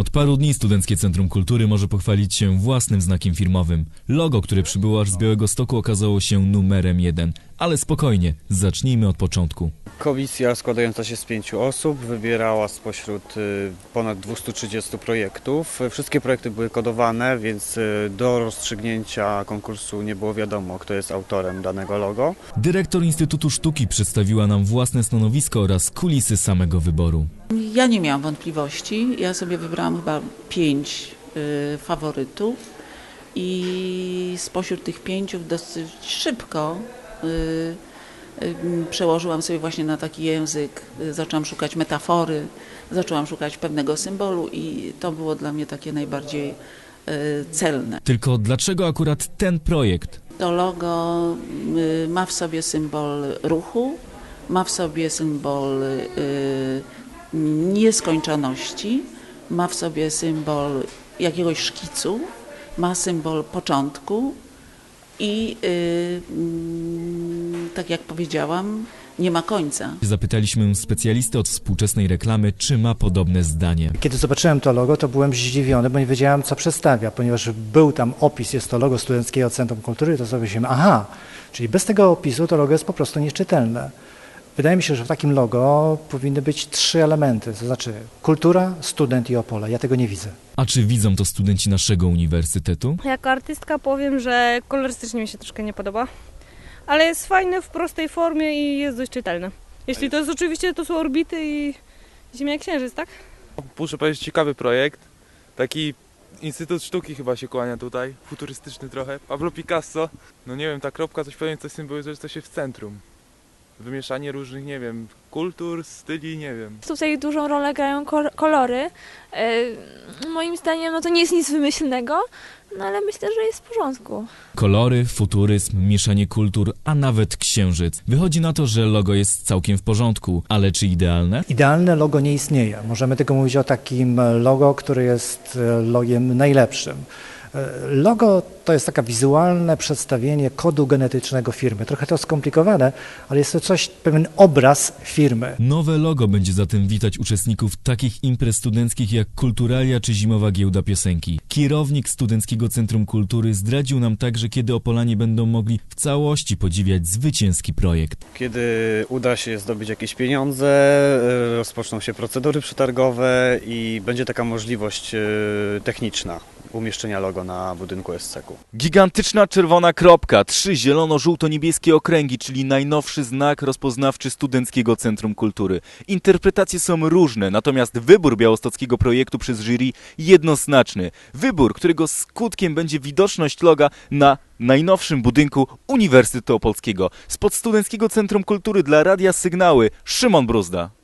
Od paru dni Studenckie Centrum Kultury może pochwalić się własnym znakiem firmowym. Logo, które przybyło aż z Białego Stoku okazało się numerem jeden. Ale spokojnie, zacznijmy od początku. Komisja składająca się z pięciu osób wybierała spośród y, ponad 230 projektów. Wszystkie projekty były kodowane, więc y, do rozstrzygnięcia konkursu nie było wiadomo, kto jest autorem danego logo. Dyrektor Instytutu Sztuki przedstawiła nam własne stanowisko oraz kulisy samego wyboru. Ja nie miałam wątpliwości. Ja sobie wybrałam chyba pięć y, faworytów i spośród tych pięciu dosyć szybko y, y, przełożyłam sobie właśnie na taki język. Zaczęłam szukać metafory, zaczęłam szukać pewnego symbolu i to było dla mnie takie najbardziej celne. Tylko dlaczego akurat ten projekt? To logo ma w sobie symbol ruchu, ma w sobie symbol nieskończoności, ma w sobie symbol jakiegoś szkicu, ma symbol początku i y, mm, tak jak powiedziałam, nie ma końca. Zapytaliśmy specjalisty od współczesnej reklamy, czy ma podobne zdanie. Kiedy zobaczyłem to logo, to byłem zdziwiony, bo nie wiedziałem, co przedstawia, ponieważ był tam opis, jest to logo Studenckiego Centrum Kultury, to sobie myślałem, aha, czyli bez tego opisu to logo jest po prostu nieczytelne. Wydaje mi się, że w takim logo powinny być trzy elementy, to znaczy kultura, student i Opole. Ja tego nie widzę. A czy widzą to studenci naszego uniwersytetu? Jako artystka powiem, że kolorystycznie mi się troszkę nie podoba, ale jest fajny w prostej formie i jest dość czytelny. Jeśli to jest oczywiście, to są orbity i Ziemia i Księżyc, tak? Muszę powiedzieć, ciekawy projekt. Taki Instytut Sztuki chyba się kłania tutaj, futurystyczny trochę. Pablo Picasso, no nie wiem, ta kropka coś pewnie coś symbolizuje, że to się w centrum. Wymieszanie różnych, nie wiem, kultur, styli, nie wiem. Tutaj dużą rolę grają kolory. E, moim zdaniem no to nie jest nic wymyślnego, no ale myślę, że jest w porządku. Kolory, futuryzm, mieszanie kultur, a nawet księżyc. Wychodzi na to, że logo jest całkiem w porządku, ale czy idealne? Idealne logo nie istnieje. Możemy tylko mówić o takim logo, które jest e, logiem najlepszym. E, Logo to jest taka wizualne przedstawienie kodu genetycznego firmy. Trochę to skomplikowane, ale jest to coś, pewien obraz firmy. Nowe logo będzie zatem witać uczestników takich imprez studenckich jak Kulturalia czy Zimowa Giełda Piosenki. Kierownik Studenckiego Centrum Kultury zdradził nam także, kiedy Opolanie będą mogli w całości podziwiać zwycięski projekt. Kiedy uda się zdobyć jakieś pieniądze, rozpoczną się procedury przetargowe i będzie taka możliwość y, techniczna umieszczenia logo na budynku SCK-u. Gigantyczna czerwona kropka, trzy zielono-żółto-niebieskie okręgi, czyli najnowszy znak rozpoznawczy Studenckiego Centrum Kultury. Interpretacje są różne, natomiast wybór białostockiego projektu przez jury jednoznaczny. Wybór, którego skutkiem będzie widoczność loga na najnowszym budynku Uniwersytetu Opolskiego. Spod Studenckiego Centrum Kultury dla Radia Sygnały Szymon Bruzda.